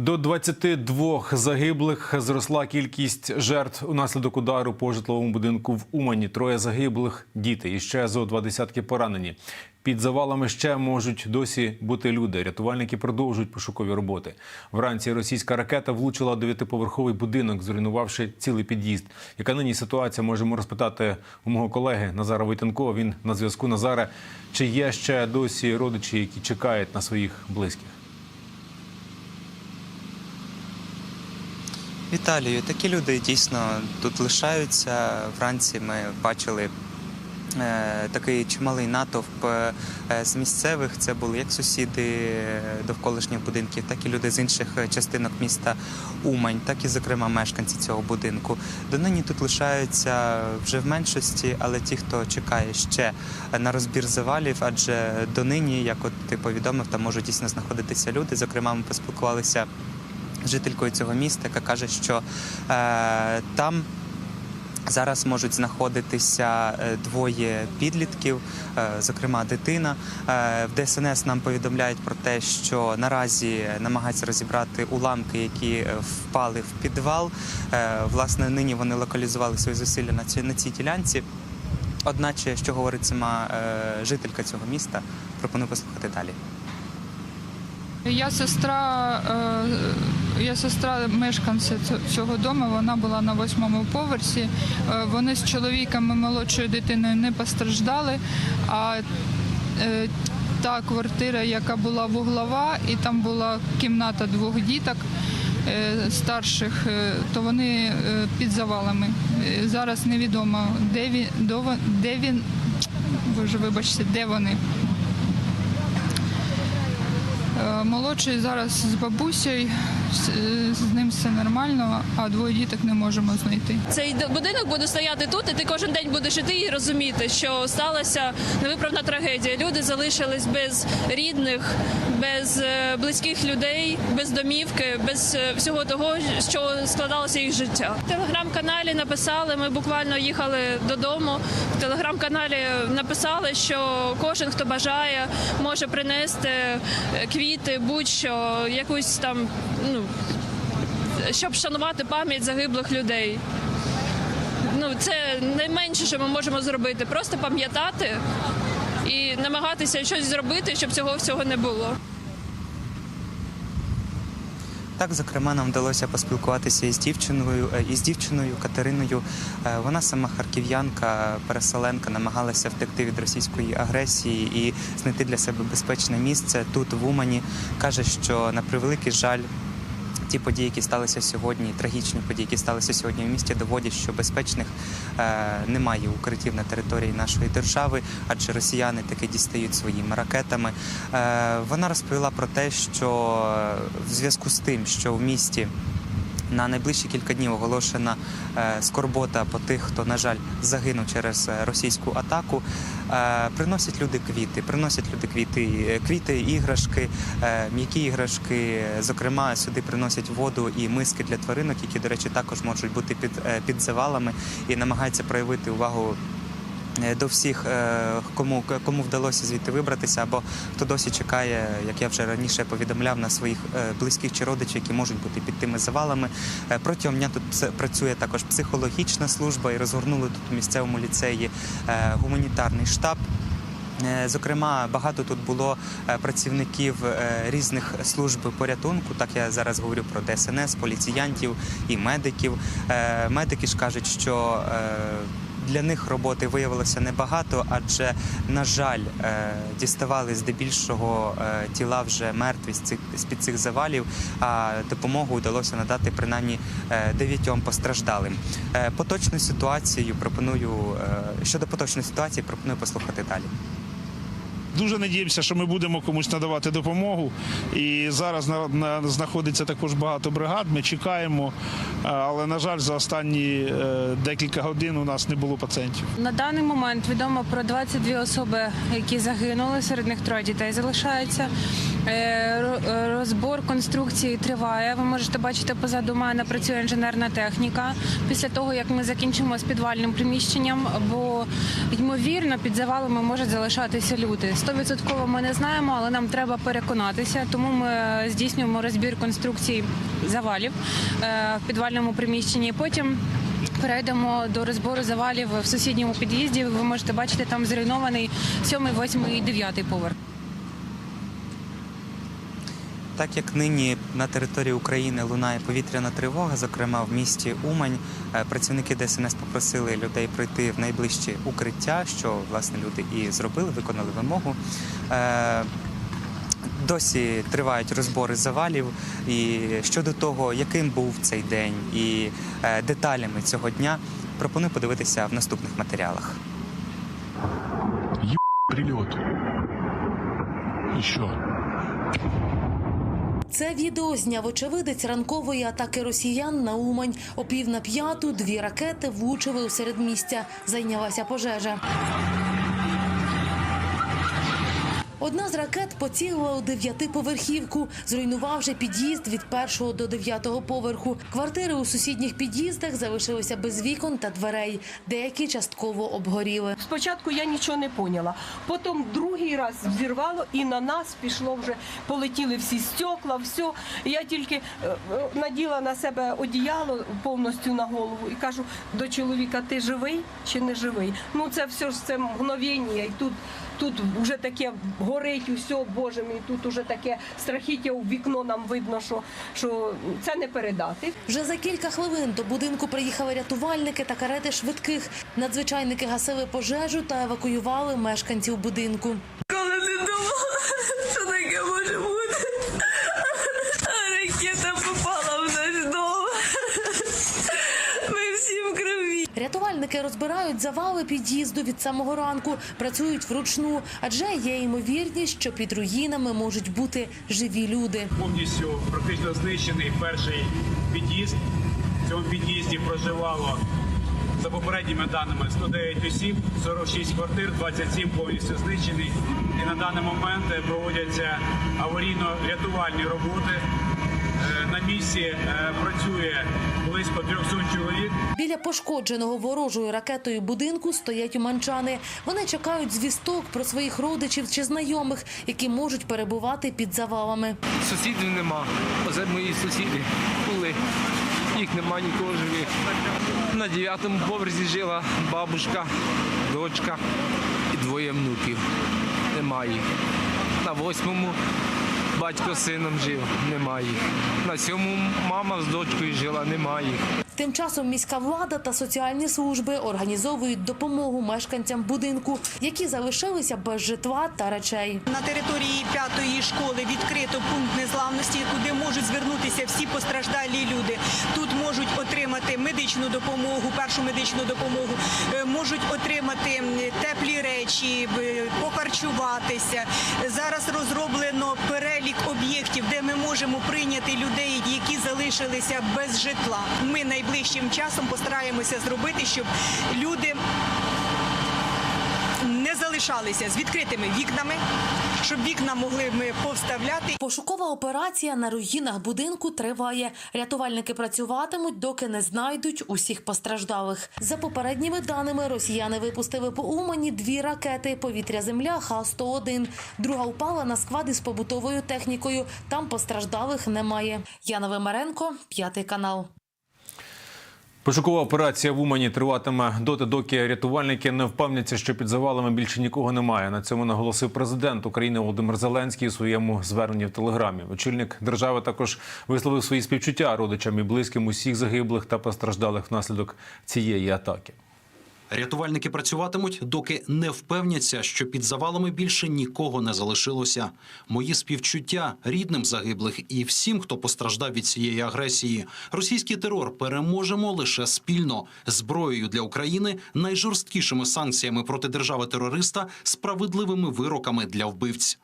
До 22 загиблих зросла кількість жертв унаслідок удару по житловому будинку в Умані. Троє загиблих діти і ще зо два десятки поранені. Під завалами ще можуть досі бути люди. Рятувальники продовжують пошукові роботи. Вранці російська ракета влучила дев'ятиповерховий будинок, зруйнувавши цілий під'їзд. Яка нині ситуація? Можемо розпитати у мого колеги Назара Войтенкова. Він на зв'язку. Назаре, чи є ще досі родичі, які чекають на своїх близьких? Віталію, такі люди дійсно тут лишаються. Вранці ми бачили е, такий чималий натовп е, з місцевих. Це були як сусіди е, довколишніх будинків, так і люди з інших частинок міста Умань, так і, зокрема, мешканці цього будинку. Донині тут лишаються вже в меншості, але ті, хто чекає ще на розбір завалів, адже донині, як от ти повідомив, там можуть дійсно знаходитися люди. Зокрема, ми поспілкувалися жителькою цього міста, яка каже, що е, там. Зараз можуть знаходитися е, двоє підлітків, е, зокрема дитина. Е, В ДСНС нам повідомляють про те, що наразі намагаються розібрати уламки, які впали в підвал. Власне, нині вони локалізували свої зусилля на цій, на цій ділянці. Одначе, що говорить сама жителька цього міста, пропоную послухати далі. Я сестра, я сестра мешканця цього дому. Вона була на восьмому поверсі. Е, Вони з чоловіком і молодшою дитиною не постраждали. А е, та квартира, яка була вуглова, і там була кімната двох діток е, старших, то вони під завалами. Зараз невідомо, де він, де він, боже, вибачте, де вони. Молодший зараз з бабусею, з, е, ним все нормально, а двоє діток не можемо знайти. Цей будинок буде стояти тут, і ти кожен день будеш іти і розуміти, що сталася невиправна трагедія. Люди залишились без рідних, без е, близьких людей, без домівки, без е, всього того, з чого складалося їх життя. В телеграм-каналі написали. Ми буквально їхали додому. В телеграм-каналі написали, що кожен, хто бажає, може принести квіти, будь-що, якусь там, ну щоб вшанувати пам'ять загиблих людей. Ну, це найменше, що ми можемо зробити. Просто пам'ятати і намагатися щось зробити, щоб цього всього не було. Так, зокрема, нам вдалося поспілкуватися із дівчиною, е, із дівчиною Катериною. Е, Вона сама харків'янка, переселенка, намагалася втекти від російської агресії і знайти для себе безпечне місце тут, в Умані. каже, що на превеликий жаль. Ті події, які сталися сьогодні, трагічні події, які сталися сьогодні в місті, доводять, що безпечних е, немає укриттів на території нашої держави, адже росіяни таки дістають своїми ракетами. Е, вона розповіла про те, що е, в зв'язку з тим, що в місті на найближчі кілька днів оголошена е, скорбота по тих, хто, на жаль, загинув через е, російську атаку. Е, приносять люди квіти, приносять люди квіти, квіти, іграшки, м'які іграшки. Зокрема, сюди приносять воду і миски для тваринок, які, до речі, також можуть бути під, під завалами, і намагаються проявити увагу до всіх, е, кому, кому вдалося звідти вибратися, або хто досі чекає, як я вже раніше повідомляв, на своїх е, близьких чи родичів, які можуть бути під тими завалами. Е, Протягом дня тут працює також психологічна служба і розгорнули тут у місцевому ліцеї е, гуманітарний штаб. Е, Зокрема, багато тут було е, працівників е, різних служб порятунку. Так я зараз говорю про ДСНС, поліціянтів і медиків. Е, Медики ж кажуть, що е, для них роботи виявилося небагато, адже, на жаль, е, діставали здебільшого е, тіла вже мертві з під цих завалів. А допомогу вдалося надати принаймні е, дев'ятьом постраждалим. Поточну ситуацію пропоную щодо поточної ситуації пропоную послухати далі. Дуже надіємося, що ми будемо комусь надавати допомогу. І зараз на, на, знаходиться також багато бригад. Ми чекаємо, але на жаль, за останні е, декілька годин у нас не було пацієнтів. На даний момент відомо про 22 особи, які загинули. Серед них троє дітей залишаються. Е, е, Розбор конструкції триває. Ви можете бачити позаду мене працює інженерна техніка. Після того як ми закінчимо з підвальним приміщенням, бо ймовірно під завалами можуть залишатися люди. Стовідсотково ми не знаємо, але нам треба переконатися. Тому ми здійснюємо розбір конструкцій завалів е, в підвальному приміщенні. Потім Перейдемо до розбору завалів в сусідньому під'їзді. Ви можете бачити, там зруйнований 7, 8 і 9 поверх. Так як нині на території України лунає повітряна тривога, зокрема в місті Умань, е, працівники ДСНС попросили людей пройти в найближчі укриття, що власне люди і зробили, виконали вимогу. Е, Досі тривають розбори завалів. І щодо того, яким був цей день, і е, деталями цього дня, пропоную подивитися в наступних матеріалах. прилет. Еще. Це відео зняв очевидець ранкової атаки росіян на Умань. О пів на п'яту дві ракети влучили у середмістя. Зайнялася пожежа. Одна з ракет поцілила у дев'ятиповерхівку, зруйнувавши під'їзд від першого до дев'ятого поверху. Квартири у сусідніх під'їздах залишилися без вікон та дверей. Деякі частково обгоріли. Спочатку я нічого не поняла. Потім другий раз взірвало і на нас пішло вже, полетіли всі стекла, все. Я тільки е, е, наділа на себе одіяло повністю на голову і кажу до чоловіка: ти живий чи не живий? Ну це все ж це мгновення. І тут, тут вже таке горить усе, Боже мій, тут уже таке страхіття у вікно нам видно, що, що це не передати. Вже за кілька хвилин до будинку приїхали рятувальники та карети швидких. Надзвичайники гасили пожежу та евакуювали мешканців будинку. Рятувальники розбирають завали під'їзду від самого ранку, працюють вручну, адже є ймовірність, що під руїнами можуть бути живі люди. повністю практично знищений перший під'їзд. В цьому під'їзді проживало за попередніми даними 109 осіб, 46 квартир, 27 повністю знищені. І на даний момент проводяться аварійно-рятувальні роботи. На місці е, працює близько 300 чоловік. Біля пошкодженого ворожою ракетою будинку стоять уманчани. Вони чекають звісток про своїх родичів чи знайомих, які можуть перебувати під завалами. Сусідів нема. Оце мої сусіди були. Їх нема нікого живих. На дев'ятому поверсі жила бабушка, дочка і двоє внуків. Немає їх. На восьмому батько з сином жив, немає їх. На сьому мама з дочкою жила, немає їх. Тим часом міська влада та соціальні служби організовують допомогу мешканцям будинку, які залишилися без житла та речей. На території п'ятої школи відкрито пункт незламності, куди можуть звернутися всі постраждалі люди. Тут можуть отримати медичну допомогу, першу медичну допомогу, е, можуть отримати теплі речі, похарчуватися. Зараз розроблено перелік об'єктів, де ми можемо прийняти людей, які залишилися без житла. Ми найближчим часом постараємося зробити, щоб люди не залишалися з відкритими вікнами, щоб вікна могли ми повставляти. Пошукова операція на руїнах будинку триває. Рятувальники працюватимуть, доки не знайдуть усіх постраждалих. За попередніми даними, росіяни випустили по Умані дві ракети повітря-земля Х-101. Друга впала на склад із побутовою технікою. Там постраждалих немає. Яна Вимаренко, п'ятий канал. Пошукова операція в Умані триватиме доти, доки рятувальники не впевняться, що під завалами більше нікого немає. На цьому наголосив президент України Володимир Зеленський у своєму зверненні в телеграмі. Очільник держави також висловив свої співчуття родичам і близьким усіх загиблих та постраждалих внаслідок цієї атаки. Рятувальники працюватимуть, доки не впевняться, що під завалами більше нікого не залишилося. Мої співчуття рідним загиблих і всім, хто постраждав від цієї агресії. Російський терор переможемо лише спільно зброєю для України, найжорсткішими санкціями проти держави-терориста, справедливими вироками для вбивць.